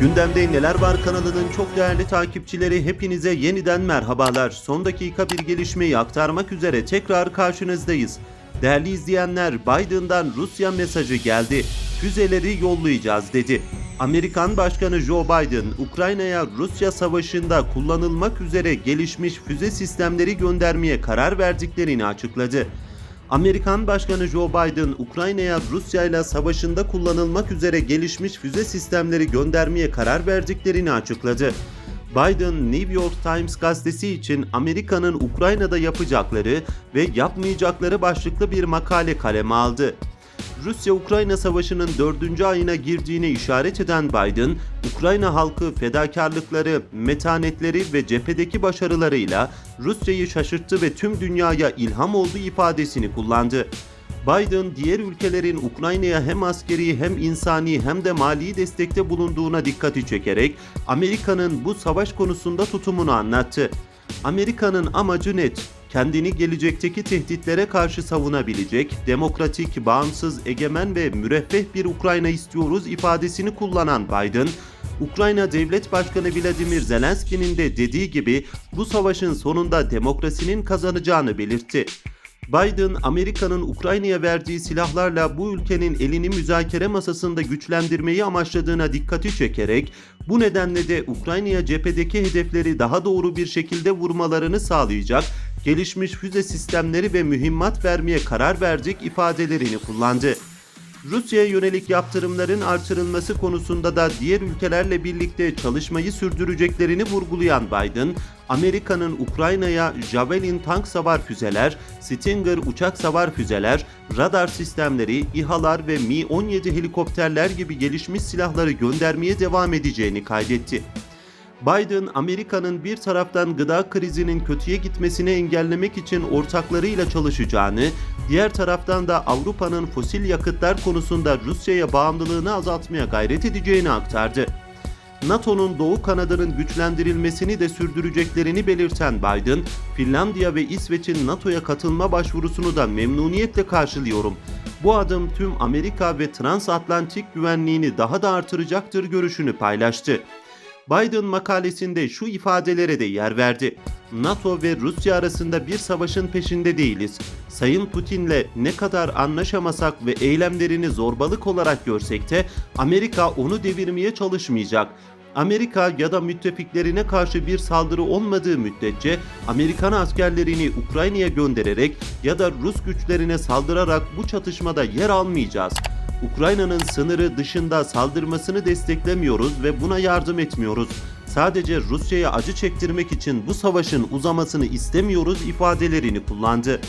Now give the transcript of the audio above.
Gündemde Neler Var kanalının çok değerli takipçileri hepinize yeniden merhabalar. Son dakika bir gelişmeyi aktarmak üzere tekrar karşınızdayız. Değerli izleyenler Biden'dan Rusya mesajı geldi. Füzeleri yollayacağız dedi. Amerikan Başkanı Joe Biden, Ukrayna'ya Rusya savaşında kullanılmak üzere gelişmiş füze sistemleri göndermeye karar verdiklerini açıkladı. Amerikan Başkanı Joe Biden, Ukrayna'ya Rusya ile savaşında kullanılmak üzere gelişmiş füze sistemleri göndermeye karar verdiklerini açıkladı. Biden, New York Times gazetesi için Amerika'nın Ukrayna'da yapacakları ve yapmayacakları başlıklı bir makale kaleme aldı. Rusya-Ukrayna savaşının dördüncü ayına girdiğine işaret eden Biden, Ukrayna halkı fedakarlıkları, metanetleri ve cephedeki başarılarıyla Rusya'yı şaşırttı ve tüm dünyaya ilham oldu ifadesini kullandı. Biden diğer ülkelerin Ukrayna'ya hem askeri hem insani hem de mali destekte bulunduğuna dikkati çekerek Amerika'nın bu savaş konusunda tutumunu anlattı. Amerika'nın amacı net. Kendini gelecekteki tehditlere karşı savunabilecek, demokratik, bağımsız, egemen ve müreffeh bir Ukrayna istiyoruz ifadesini kullanan Biden, Ukrayna Devlet Başkanı Vladimir Zelenski'nin de dediği gibi bu savaşın sonunda demokrasinin kazanacağını belirtti. Biden, Amerika'nın Ukrayna'ya verdiği silahlarla bu ülkenin elini müzakere masasında güçlendirmeyi amaçladığına dikkati çekerek, bu nedenle de Ukrayna'ya cephedeki hedefleri daha doğru bir şekilde vurmalarını sağlayacak gelişmiş füze sistemleri ve mühimmat vermeye karar verdik ifadelerini kullandı. Rusya'ya yönelik yaptırımların artırılması konusunda da diğer ülkelerle birlikte çalışmayı sürdüreceklerini vurgulayan Biden, Amerika'nın Ukrayna'ya Javelin tank savar füzeler, Stinger uçak savar füzeler, radar sistemleri, İHA'lar ve Mi-17 helikopterler gibi gelişmiş silahları göndermeye devam edeceğini kaydetti. Biden, Amerika'nın bir taraftan gıda krizinin kötüye gitmesini engellemek için ortaklarıyla çalışacağını, diğer taraftan da Avrupa'nın fosil yakıtlar konusunda Rusya'ya bağımlılığını azaltmaya gayret edeceğini aktardı. NATO'nun doğu kanadının güçlendirilmesini de sürdüreceklerini belirten Biden, Finlandiya ve İsveç'in NATO'ya katılma başvurusunu da memnuniyetle karşılıyorum. Bu adım tüm Amerika ve transatlantik güvenliğini daha da artıracaktır görüşünü paylaştı. Biden makalesinde şu ifadelere de yer verdi. NATO ve Rusya arasında bir savaşın peşinde değiliz. Sayın Putin'le ne kadar anlaşamasak ve eylemlerini zorbalık olarak görsek de Amerika onu devirmeye çalışmayacak. Amerika ya da müttefiklerine karşı bir saldırı olmadığı müddetçe Amerikan askerlerini Ukrayna'ya göndererek ya da Rus güçlerine saldırarak bu çatışmada yer almayacağız. Ukrayna'nın sınırı dışında saldırmasını desteklemiyoruz ve buna yardım etmiyoruz. Sadece Rusya'ya acı çektirmek için bu savaşın uzamasını istemiyoruz ifadelerini kullandı.